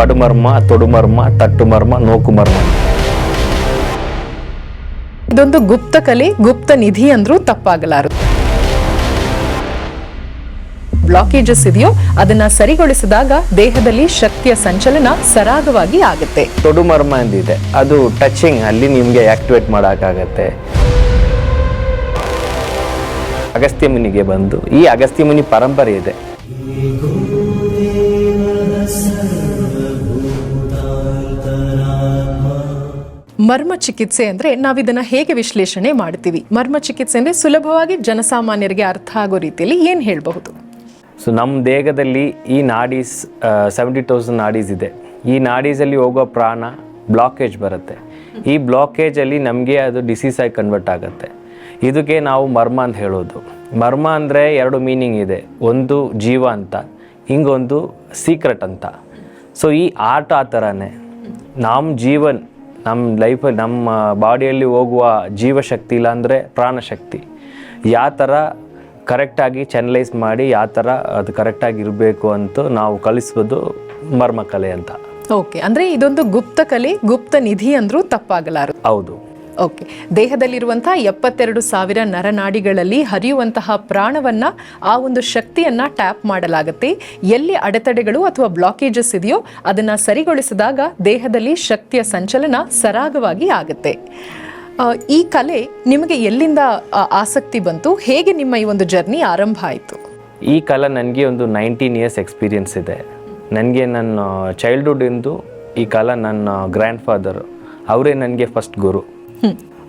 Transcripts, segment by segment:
ಪಡುಮರ್ಮ ತೊಡುಮರ್ಮ ತಟ್ಟುಮರ್ಮ ನೋಕುಮರ್ಮ. ಇದೊಂದು ಗುಪ್ತ ಕಲೆ ಗುಪ್ತ ನಿಧಿ ಅಂದ್ರೂ ತಪ್ಪಾಗಲಾರದು. ಬ್ಲಾಕೇಜಸ್ ಇದೆಯೋ ಅದನ್ನ ಸರಿಗೊಳಿಸಿದಾಗ ದೇಹದಲ್ಲಿ ಶಕ್ತಿಯ ಸಂಚಲನ ಸರಾಗವಾಗಿ ಆಗುತ್ತೆ. ತೊಡುಮರ್ಮ ಅಂದಿದೆ ಅದು ಟಚಿಂಗ್ ಅಲ್ಲಿ ನಿಮಗೆ ಆಕ್ಟಿವೇಟ್ ಮಾಡೋಕ್ಕಾಗತ್ತೆ. ಅಗಸ್ತ್ಯ ಮುನಿಗೆ ಬಂದು ಈ ಅಗಸ್ತ್ಯ ಮುನಿ ಪರಂಪರೆ ಇದೆ. ಮರ್ಮ ಚಿಕಿತ್ಸೆ ಅಂದ್ರೆ ನಾವಿದನ್ನ ಹೇಗೆ ವಿಶ್ಲೇಷಣೆ ಮಾಡ್ತೀವಿ? ಮರ್ಮ ಚಿಕಿತ್ಸೆ ಅಂದ್ರೆ ಸುಲಭವಾಗಿ ಜನಸಾಮಾನ್ಯರಿಗೆ ಅರ್ಥ ಆಗೋ ರೀತಿಯಲ್ಲಿ ಏನು ಹೇಳಬಹುದು? ಸೊ ನಮ್ಮ ದೇಹದಲ್ಲಿ ಈ ನಾಡೀಸ್ ಸೆವೆಂಟಿ ತೌಸಂಡ್ ನಾಡೀಸ್ ಇದೆ. ಈ ನಾಡೀಸಲ್ಲಿ ಹೋಗೋ ಪ್ರಾಣ ಬ್ಲಾಕೇಜ್ ಬರುತ್ತೆ. ಈ ಬ್ಲಾಕೇಜಲ್ಲಿ ನಮಗೆ ಅದು ಡಿಸೀಸ್ ಆಗಿ ಕನ್ವರ್ಟ್ ಆಗುತ್ತೆ. ಇದಕ್ಕೆ ನಾವು ಮರ್ಮ ಅಂತ ಹೇಳೋದು. ಮರ್ಮ ಅಂದರೆ ಎರಡು ಮೀನಿಂಗ್ ಇದೆ. ಒಂದು ಜೀವ ಅಂತ, ಹಿಂಗೊಂದು ಸೀಕ್ರೆಟ್ ಅಂತ. ಸೊ ಈ ಆರ್ಟ್ ಆ ಥರನೇ ನಮ್ಮ ಜೀವನ್ ನಮ್ಮ ಲೈಫಲ್ಲಿ ನಮ್ಮ ಬಾಡಿಯಲ್ಲಿ ಹೋಗುವ ಜೀವಶಕ್ತಿ ಇಲ್ಲಾಂದರೆ ಪ್ರಾಣಶಕ್ತಿ. ಯಾವ ಥರ ಕರೆಕ್ಟಾಗಿ ಚಾನಲೈಸ್ ಮಾಡಿ ಯಾವ ಥರ ಅದು ಕರೆಕ್ಟಾಗಿ ಇರಬೇಕು ಅಂತ ನಾವು ಕಲಿಸ್ಬೋದು ಮರ್ಮಕಲೆ ಅಂತ. ಓಕೆ ಅಂದರೆ ಇದೊಂದು ಗುಪ್ತ ಕಲೆ ಗುಪ್ತ ನಿಧಿ ಅಂದರೂ ತಪ್ಪಾಗಲಾರದು. ಹೌದು. ಓಕೆ ದೇಹದಲ್ಲಿರುವಂತಹ ಎಪ್ಪತ್ತೆರಡು ಸಾವಿರ ನರನಾಡಿಗಳಲ್ಲಿ ಹರಿಯುವಂತಹ ಪ್ರಾಣವನ್ನ ಆ ಒಂದು ಶಕ್ತಿಯನ್ನ ಟ್ಯಾಪ್ ಮಾಡಲಾಗುತ್ತೆ. ಎಲ್ಲಿ ಅಡೆತಡೆಗಳು ಅಥವಾ ಬ್ಲಾಕೇಜಸ್ ಇದೆಯೋ ಅದನ್ನ ಸರಿಗೊಳಿಸಿದಾಗ ದೇಹದಲ್ಲಿ ಶಕ್ತಿಯ ಸಂಚಲನ ಸರಾಗವಾಗಿ ಆಗುತ್ತೆ. ಈ ಕಲೆ ನಿಮಗೆ ಎಲ್ಲಿಂದ ಆಸಕ್ತಿ ಬಂತು? ಹೇಗೆ ನಿಮ್ಮ ಈ ಒಂದು ಜರ್ನಿ ಆರಂಭ ಆಯಿತು? ಈ ಕಲೆ ನನಗೆ ಒಂದು ನೈನ್ಟೀನ್ ಇಯರ್ಸ್ ಎಕ್ಸ್ಪೀರಿಯನ್ಸ್ ಇದೆ. ನನಗೆ ನನ್ನ ಚೈಲ್ಡ್ಹುಡ್ ಎಂದು ಈ ಕಲೆ ನನ್ನ ಗ್ರ್ಯಾಂಡ್ ಫಾದರ್ ಅವರೇ ನನಗೆ ಫಸ್ಟ್ ಗುರು.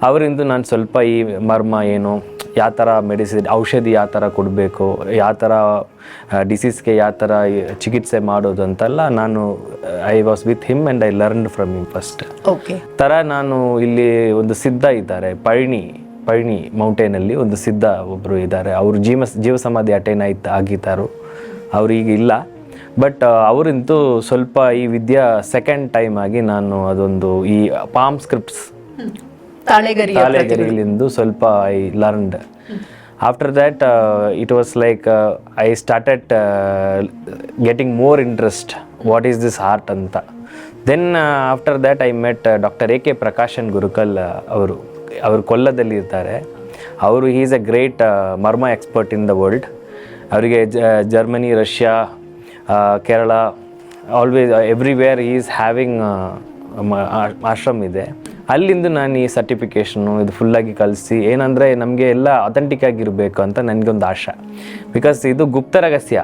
ಅವರಿಂದ ನಾನು ಸ್ವಲ್ಪ ಈ ಮರ್ಮ ಏನು ಯಾವ ಥರ ಮೆಡಿಸಿನ್ ಔಷಧಿ ಯಾವ ಥರ ಕೊಡಬೇಕು ಯಾವ ಥರ ಡಿಸೀಸ್ಗೆ ಯಾವ ಥರ ಚಿಕಿತ್ಸೆ ಮಾಡೋದು ಅಂತೆಲ್ಲ ನಾನು I was with him and I learn from him first okay ಥರ ನಾನು ಇಲ್ಲಿ ಒಂದು ಸಿದ್ಧ ಇದ್ದಾರೆ. ಪಳನಿ ಪಳನಿ ಮೌಂಟೇನಲ್ಲಿ ಒಂದು ಸಿದ್ಧ ಒಬ್ಬರು ಇದ್ದಾರೆ. ಅವರು ಜೀವ ಜೀವ ಸಮಾಧಿ ಅಟೈನ್ ಆಯ್ತು ಆಗಿದ್ದಾರು. ಅವ್ರು ಈಗ ಇಲ್ಲ. ಬಟ್ ಅವರಿಂತೂ ಸ್ವಲ್ಪ ಈ ವಿದ್ಯಾ ಸೆಕೆಂಡ್ ಟೈಮ್ ಆಗಿ ನಾನು ಅದೊಂದು ಈ ಪಾಮ್ ಸ್ಕ್ರಿಪ್ಟ್ಸ್ ತಾಳೆಗರಿ ಸ್ವಲ್ಪ I learned after that it was like I started getting more interest what is this art ಅಂತ then after that I met doctor A K Prakashan Gurukal ಅವರು ಅವರು ಕೊಲ್ಲದಲ್ಲಿ ಇರ್ತಾರೆ. ಅವರು is a great marma expert in the world ಅವರಿಗೆ Germany Russia Kerala always everywhere is having ashram ಇದೆ. ಅಲ್ಲಿಂದ ನಾನು ಈ ಸರ್ಟಿಫಿಕೇಷನು ಇದು ಫುಲ್ಲಾಗಿ ಕಲಿಸಿ, ಏನಂದರೆ ನಮಗೆ ಎಲ್ಲ ಅಥೆಂಟಿಕ್ ಆಗಿರಬೇಕು ಅಂತ ನನಗೊಂದು ಆಶೆ. ಬಿಕಾಸ್ ಇದು ಗುಪ್ತ ರಹಸ್ಯ.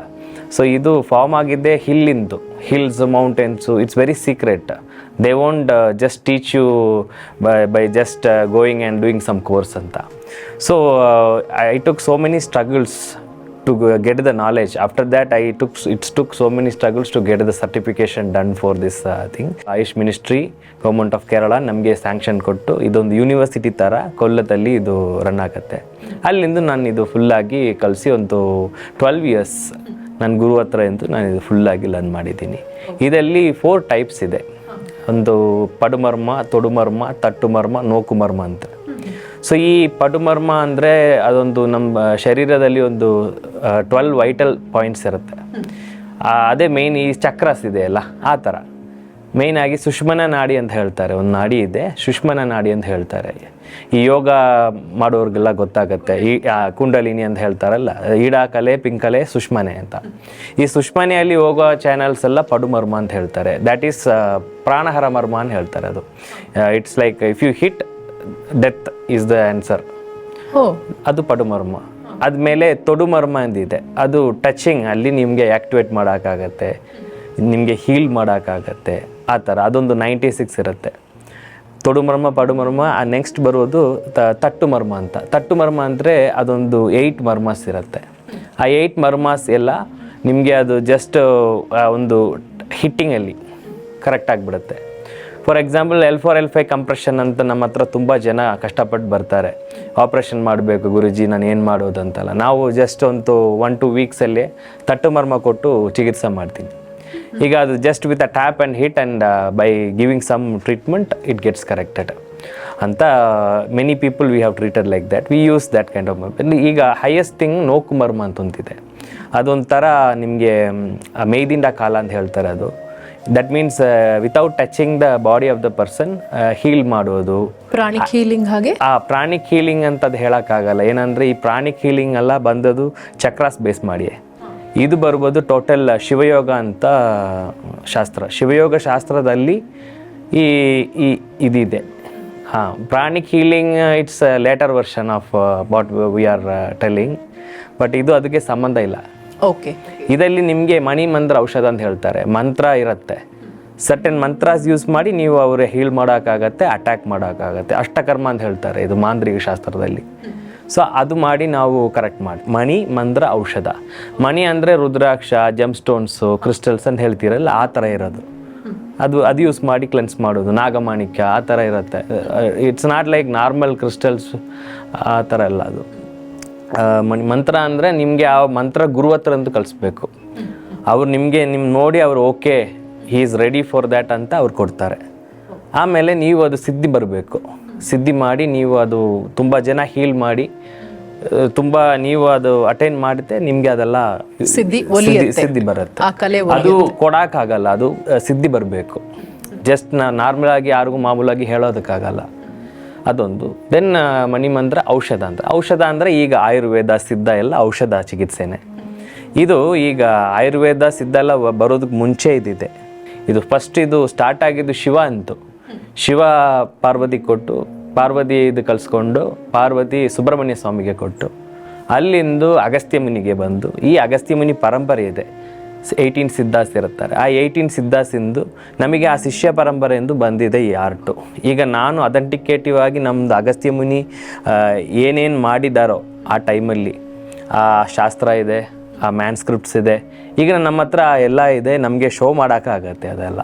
ಸೊ ಇದು ಫಾರ್ಮ್ ಆಗಿದ್ದೆ ಹಿಲ್ಲಿಂದು hills mountains it's very secret they won't just teach you by by just going and doing some course ಅಂತ. So I took so many struggles to get get the knowledge. After that, I took it took so many struggles to get the certification done for this uh, thing. AYUSH ministry government of Kerala ನಮಗೆ sanction ಕೊಟ್ಟು ಇದೊಂದು university ಥರ ಕೊಲ್ಲದಲ್ಲಿ ಇದು run ಆಗುತ್ತೆ ಅಲ್ಲಿಂದ ನಾನು ಇದು ಫುಲ್ಲಾಗಿ ಕಲಿಸಿ ಒಂದು ಟ್ವೆಲ್ವ್ ಇಯರ್ಸ್ ನನ್ನ ಗುರು ಹತ್ರ ಎಂದು ನಾನು ಇದು ಫುಲ್ಲಾಗಿ ಲರ್ನ್ ಮಾಡಿದ್ದೀನಿ ಇದರಲ್ಲಿ ಫೋರ್ ಟೈಪ್ಸ್ ಇದೆ ಒಂದು ಪಡುಮರ್ಮ ತೊಡುಮರ್ಮ ತಟ್ಟುಮರ್ಮ ನೋಕುಮರ್ಮ ಅಂತ ಸೊ ಈ ಪಡುಮರ್ಮ ಅಂದರೆ ಅದೊಂದು ನಮ್ಮ ಶರೀರದಲ್ಲಿ ಒಂದು ಟ್ವೆಲ್ ವೈಟಲ್ ಪಾಯಿಂಟ್ಸ್ ಇರುತ್ತೆ. ಅದೇ ಮೇಯ್ನ್ ಈ ಚಕ್ರಸ್ ಇದೆ ಅಲ್ಲ ಆ ಥರ. ಮೇಯ್ನ್ ಆಗಿ ಸುಷ್ಮನ ನಾಡಿ ಅಂತ ಹೇಳ್ತಾರೆ ಒಂದು ನಾಡಿ ಇದೆ ಸುಷ್ಮನ ನಾಡಿ ಅಂತ ಹೇಳ್ತಾರೆ. ಈ ಯೋಗ ಮಾಡೋರಿಗೆಲ್ಲ ಗೊತ್ತಾಗುತ್ತೆ. ಈ ಕುಂಡಲಿನಿ ಅಂತ ಹೇಳ್ತಾರಲ್ಲ ಈಡಾಕಲೆ ಪಿಂಕಲೆ ಸುಷ್ಮನೆ ಅಂತ. ಈ ಸುಷ್ಮನೆಯಲ್ಲಿ ಹೋಗೋ ಚಾನಲ್ಸ್ ಎಲ್ಲ ಪಡುಮರ್ಮ ಅಂತ ಹೇಳ್ತಾರೆ. ದ್ಯಾಟ್ ಈಸ್ ಪ್ರಾಣಹರ ಮರ್ಮ ಅಂತ ಹೇಳ್ತಾರೆ ಅದು. It's like if you hit death is the answer ಅದು ಪಡುಮರ್ಮ. ಅದ್ಮೇಲೆ ತೊಡುಮರ್ಮ ಅಂದಿದೆ. ಅದು ಟಚಿಂಗ್ ಅಲ್ಲಿ ನಿಮಗೆ ಆ್ಯಕ್ಟಿವೇಟ್ ಮಾಡೋಕ್ಕಾಗತ್ತೆ. ನಿಮಗೆ ಹೀಲ್ ಮಾಡೋಕ್ಕಾಗತ್ತೆ. ಆ ಥರ, ಅದೊಂದು ನೈಂಟಿ ಸಿಕ್ಸ್ ಇರುತ್ತೆ. ತೊಡುಮರ್ಮ, ಪಡುಮರ್ಮ, ಆ ನೆಕ್ಸ್ಟ್ ಬರೋದು ತ ತಟ್ಟು ಮರ್ಮ ಅಂತ. ತಟ್ಟು ಮರ್ಮ ಅಂದರೆ ಅದೊಂದು ಏಯ್ಟ್ ಮರ್ಮಸ್ ಇರುತ್ತೆ. ಆ ಏಯ್ಟ್ ಮರ್ಮಾಸ್ ಎಲ್ಲ ನಿಮಗೆ ಅದು ಜಸ್ಟ್ ಒಂದು ಹಿಟ್ಟಿಂಗಲ್ಲಿ ಕರೆಕ್ಟ್ ಆಗಿಬಿಡುತ್ತೆ. For example L four L five compression ಅಂತ ನಮ್ಮ ಹತ್ರ ತುಂಬ ಜನ ಕಷ್ಟಪಟ್ಟು ಬರ್ತಾರೆ. ಆಪ್ರೇಷನ್ ಮಾಡಬೇಕು, ಗುರುಜಿ ನಾನು ಏನು ಮಾಡೋದು ಅಂತಲ್ಲ. ನಾವು ಜಸ್ಟ್ ಒಂದು ಒನ್ ಟು ವೀಕ್ಸಲ್ಲಿ ತಟ್ಟು ಮರ್ಮ ಕೊಟ್ಟು ಚಿಕಿತ್ಸೆ ಮಾಡ್ತೀನಿ. ಈಗ ಅದು just with a tap and hit and by giving some treatment it gets corrected ಅಂತ many people we have treated like that we use that kind of ಈಗ ಹೈಯೆಸ್ಟ್ ಥಿಂಗ್ ನೋಕುಮರ್ಮ ಅಂತ ಅಂತಿದೆ. ಅದೊಂಥರ ನಿಮಗೆ ಮೇಯ್ದಿಂದ ಕಾಲ ಅಂತ ಹೇಳ್ತಾರೆ ಅದು. That means without touching the body of the person heal ಮಾಡೋದು ಪ್ರಾಣಿಕ್ ಹೀಲಿಂಗ್ ಹಾಗೆ? ಆ ಪ್ರಾಣಿಕ್ ಹೀಲಿಂಗ್ ಅಂತ ಅದು ಹೇಳೋಕ್ಕಾಗಲ್ಲ. ಏನಂದರೆ ಈ ಪ್ರಾಣಿಕ್ ಹೀಲಿಂಗ್ ಎಲ್ಲ ಬಂದದು ಚಕ್ರಾಸ್ ಬೇಸ್ ಮಾಡಿ ಇದು ಬರ್ಬೋದು ಟೋಟಲ್ ಶಿವಯೋಗ ಅಂತ ಶಾಸ್ತ್ರ. ಶಿವಯೋಗ ಶಾಸ್ತ್ರದಲ್ಲಿ ಈ ಈ ಇದಿದೆ. ಹಾಂ pranic healing it's later version of what we are telling but ಇದು ಅದಕ್ಕೆ ಸಂಬಂಧ ಇಲ್ಲ. ಓಕೆ ಇದರಲ್ಲಿ ನಿಮಗೆ ಮಣಿ ಮಂತ್ರ ಔಷಧ ಅಂತ ಹೇಳ್ತಾರೆ. ಮಂತ್ರ ಇರುತ್ತೆ. ಸರ್ಟನ್ ಮಂತ್ರಾಸ್ ಯೂಸ್ ಮಾಡಿ ನೀವು ಅವ್ರ ಹೀಲ್ ಮಾಡೋಕ್ಕಾಗತ್ತೆ ಅಟ್ಯಾಕ್ ಮಾಡೋಕ್ಕಾಗತ್ತೆ. ಅಷ್ಟಕರ್ಮ ಅಂತ ಹೇಳ್ತಾರೆ ಇದು ಮಾಂತ್ರಿಕ ಶಾಸ್ತ್ರದಲ್ಲಿ. ಸೊ ಅದು ಮಾಡಿ ನಾವು ಕರೆಕ್ಟ್ ಮಾಡಿ. ಮಣಿ ಮಂತ್ರ ಔಷಧ. ಮಣಿ ಅಂದರೆ ರುದ್ರಾಕ್ಷ ಜಮ್ ಸ್ಟೋನ್ಸು ಕ್ರಿಸ್ಟಲ್ಸ್ ಅಂತ ಹೇಳ್ತೀರಲ್ಲ, ಆ ಥರ ಇರೋದು. ಅದು ಅದು ಯೂಸ್ ಮಾಡಿ ಕ್ಲೆನ್ಸ್ ಮಾಡೋದು. ನಾಗಮಾಣಿಕ್ಯ, ಆ ಥರ ಇರುತ್ತೆ. It's not like normal crystals ಆ ಥರ ಎಲ್ಲ ಅದು. ಮಂತ್ರ ಅಂದರೆ ನಿಮಗೆ ಆ ಮಂತ್ರ ಗುರು ಹತ್ರ ಅಂತೂ ಕಲಿಸ್ಬೇಕು ಅವ್ರು ನಿಮಗೆ ನಿಮ್ಮ ನೋಡಿ ಅವ್ರು okay he is ready for that ಅಂತ ಅವ್ರು ಕೊಡ್ತಾರೆ. ಆಮೇಲೆ ನೀವು ಅದು ಸಿದ್ಧಿ ಬರಬೇಕು. ಸಿದ್ಧಿ ಮಾಡಿ ನೀವು ಅದು ತುಂಬ ಜನ ಹೀಲ್ ಮಾಡಿ ತುಂಬ ನೀವು ಅದು ಅಟೆಂಡ್ ಮಾಡಿದ್ರೆ ನಿಮಗೆ ಅದೆಲ್ಲ ಸಿದ್ಧಿ ಸಿದ್ಧಿ ಬರುತ್ತೆ. ಅದು ಕೊಡೋಕ್ಕಾಗಲ್ಲ ಅದು ಸಿದ್ಧಿ ಬರಬೇಕು. ಜಸ್ಟ್ ನಾ ನಾರ್ಮಲ್ ಆಗಿ ಯಾರಿಗೂ ಮಾಮೂಲಾಗಿ ಹೇಳೋದಕ್ಕಾಗಲ್ಲ. ಅದೊಂದು. ದೆನ್ ಮಣಿ ಮಂತ್ರ ಔಷಧ ಅಂತ. ಔಷಧ ಅಂದರೆ ಈಗ ಆಯುರ್ವೇದ ಸಿದ್ಧ ಎಲ್ಲ ಔಷಧ ಚಿಕಿತ್ಸೆನೇ. ಇದು ಈಗ ಆಯುರ್ವೇದ ಸಿದ್ಧ ಎಲ್ಲ ಬರೋದಕ್ಕೆ ಮುಂಚೆ ಇದಿದೆ ಇದು ಫಸ್ಟ್ ಇದು ಸ್ಟಾರ್ಟ್ ಆಗಿದ್ದು ಶಿವ ಅಂತು. ಶಿವ ಪಾರ್ವತಿ ಕೊಟ್ಟು, ಪಾರ್ವತಿ ಇದು ಕಲಿಸ್ಕೊಂಡು ಪಾರ್ವತಿ ಸುಬ್ರಹ್ಮಣ್ಯ ಸ್ವಾಮಿಗೆ ಕೊಟ್ಟು, ಅಲ್ಲಿಂದು ಅಗಸ್ತ್ಯ ಮುನಿಗೆ ಬಂದು, ಈ ಅಗಸ್ತ್ಯ ಮುನಿ ಪರಂಪರೆ ಇದೆ. ಏಯ್ಟೀನ್ ಸಿದ್ಧಾಸ್ ಇರುತ್ತಾರೆ. ಆ ಏಯ್ಟೀನ್ ಸಿದ್ಧಾಸಿಂದು ನಮಗೆ ಆ ಶಿಷ್ಯ ಪರಂಪರೆ ಎಂದು ಬಂದಿದೆ ಈ ಆರ್ಟು ಈಗ ನಾನು ಅಥೆಂಟಿಕೇಟಿವ್ ಆಗಿ ನಮ್ಮದು ಅಗಸ್ತ್ಯ ಮುನಿ ಏನೇನು ಮಾಡಿದಾರೋ ಆ ಟೈಮಲ್ಲಿ, ಆ ಶಾಸ್ತ್ರ ಇದೆ, ಆ ಮ್ಯಾನ್ಸ್ಕ್ರಿಪ್ಟ್ಸ್ ಇದೆ, ಈಗ ನಮ್ಮ ಹತ್ರ ಎಲ್ಲ ಇದೆ, ನಮಗೆ ಶೋ ಮಾಡೋಕ್ಕಾಗತ್ತೆ ಅದೆಲ್ಲ.